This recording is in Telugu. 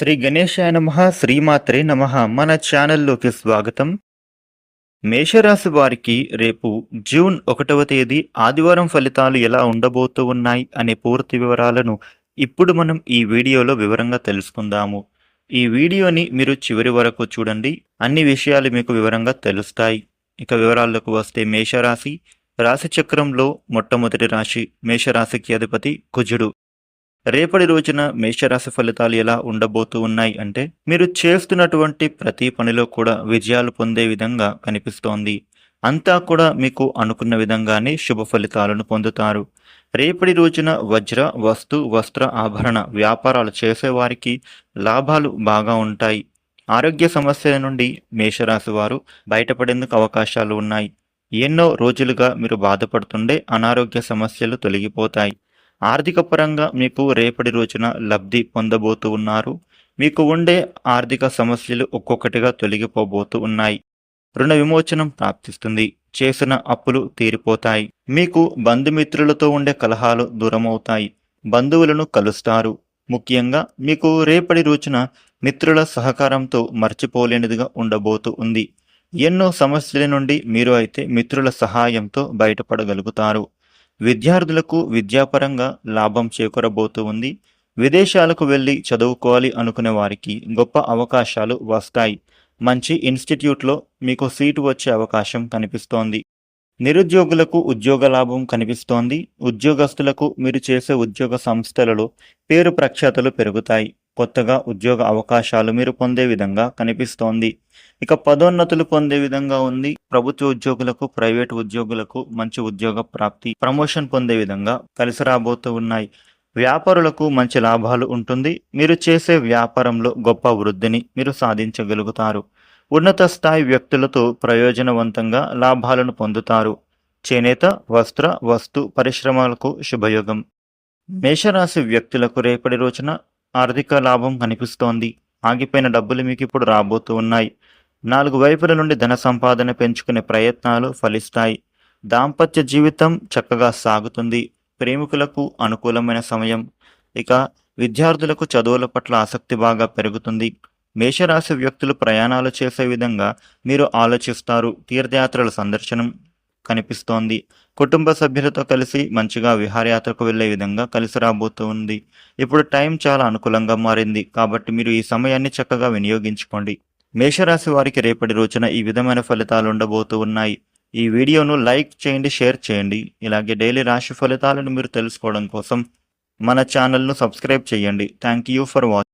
శ్రీ గణేశాయ నమ శ్రీమాత్రే నమ. మన ఛానల్లోకి స్వాగతం. మేషరాశి వారికి రేపు జూన్ ఒకటవ తేదీ ఆదివారం ఫలితాలు ఎలా ఉండబోతూ ఉన్నాయి అనే పూర్తి వివరాలను ఇప్పుడు మనం ఈ వీడియోలో వివరంగా తెలుసుకుందాము. ఈ వీడియోని మీరు చివరి వరకు చూడండి. అన్ని విషయాలు మీకు వివరంగా తెలుస్తాయి. ఇక వివరాల్లోకి వస్తే మేషరాశి. రాశి చక్రంలో మొట్టమొదటి రాశి మేషరాశికి అధిపతి కుజుడు. రేపటి రోజున మేషరాశి ఫలితాలు ఎలా ఉండబోతూ ఉన్నాయి అంటే మీరు చేస్తున్నటువంటి ప్రతి పనిలో కూడా విజయాలు పొందే విధంగా కనిపిస్తోంది. అంతా కూడా మీకు అనుకున్న విధంగానే శుభ ఫలితాలను పొందుతారు. రేపటి రోజున వజ్ర వస్తు వస్త్ర ఆభరణ వ్యాపారాలు చేసేవారికి లాభాలు బాగా ఉంటాయి. ఆరోగ్య సమస్యల నుండి మేషరాశి వారు బయటపడేందుకు అవకాశాలు ఉన్నాయి. ఎన్నో రోజులుగా మీరు బాధపడుతుండే అనారోగ్య సమస్యలు తొలగిపోతాయి. ఆర్థిక పరంగా మీకు రేపటి రోజున లబ్ధి పొందబోతూ ఉన్నారు. మీకు ఉండే ఆర్థిక సమస్యలు ఒక్కొక్కటిగా తొలగిపోబోతూ ఉన్నాయి. రుణ విమోచనం ప్రాప్తిస్తుంది. చేసిన అప్పులు తీరిపోతాయి. మీకు బంధుమిత్రులతో ఉండే కలహాలు దూరమవుతాయి. బంధువులను కలుస్తారు. ముఖ్యంగా మీకు రేపటి రోజున మిత్రుల సహకారంతో మర్చిపోలేనిదిగా ఉండబోతూ ఉంది. ఎన్నో సమస్యల నుండి మీరు అయితే మిత్రుల సహాయంతో బయటపడగలుగుతారు. విద్యార్థులకు విద్యాపరంగా లాభం చేకూరబోతూ ఉంది. విదేశాలకు వెళ్ళి చదువుకోవాలి అనుకునే వారికి గొప్ప అవకాశాలు వస్తాయి. మంచి ఇన్స్టిట్యూట్లో మీకు సీటు వచ్చే అవకాశం కనిపిస్తోంది. నిరుద్యోగులకు ఉద్యోగ లాభం కనిపిస్తోంది. ఉద్యోగస్తులకు మీరు చేసే ఉద్యోగ సంస్థలలో పేరు ప్రఖ్యాతలు పెరుగుతాయి. కొత్తగా ఉద్యోగ అవకాశాలు మీరు పొందే విధంగా కనిపిస్తోంది. ఇక పదోన్నతులు పొందే విధంగా ఉంది. ప్రభుత్వ ఉద్యోగులకు ప్రైవేటు ఉద్యోగులకు మంచి ఉద్యోగ ప్రాప్తి ప్రమోషన్ పొందే విధంగా కలిసి రాబోతూ ఉన్నాయి. వ్యాపారులకు మంచి లాభాలు ఉంటుంది. మీరు చేసే వ్యాపారంలో గొప్ప వృద్ధిని మీరు సాధించగలుగుతారు. ఉన్నత స్థాయి వ్యక్తులతో ప్రయోజనవంతంగా లాభాలను పొందుతారు. చేనేత వస్త్ర వస్తు పరిశ్రమలకు శుభయోగం. మేషరాశి వ్యక్తులకు రేపటి రోజున ఆర్థిక లాభం కనిపిస్తోంది. ఆగిపోయిన డబ్బులు మీకు ఇప్పుడు రాబోతూ ఉన్నాయి. నాలుగు వైపుల నుండి ధన సంపాదన పెంచుకునే ప్రయత్నాలు ఫలిస్తాయి. దాంపత్య జీవితం చక్కగా సాగుతుంది. ప్రేమికులకు అనుకూలమైన సమయం. ఇక విద్యార్థులకు చదువుల పట్ల ఆసక్తి బాగా పెరుగుతుంది. మేషరాశి వ్యక్తులు ప్రయాణాలు చేసే విధంగా మీరు ఆలోచిస్తారు. తీర్థయాత్రల సందర్శనం. కనిపిస్తోంది. కుటుంబ సభ్యులతో కలిసి మంచిగా విహారయాత్రకు వెళ్ళే విధంగా కలిసి రాబోతూ ఉంది. ఇప్పుడు టైం చాలా అనుకూలంగా మారింది. కాబట్టి మీరు ఈ సమయాన్ని చక్కగా వినియోగించుకోండి. మేషరాశి వారికి రేపటి రోజున ఈ విధమైన ఫలితాలు ఉండబోతూ ఉన్నాయి. ఈ వీడియోను లైక్ చేయండి షేర్ చేయండి. ఇలాగే డైలీ రాశి ఫలితాలను మీరు తెలుసుకోవడం కోసం మన ఛానల్ను సబ్స్క్రైబ్ చేయండి. Thank you for watching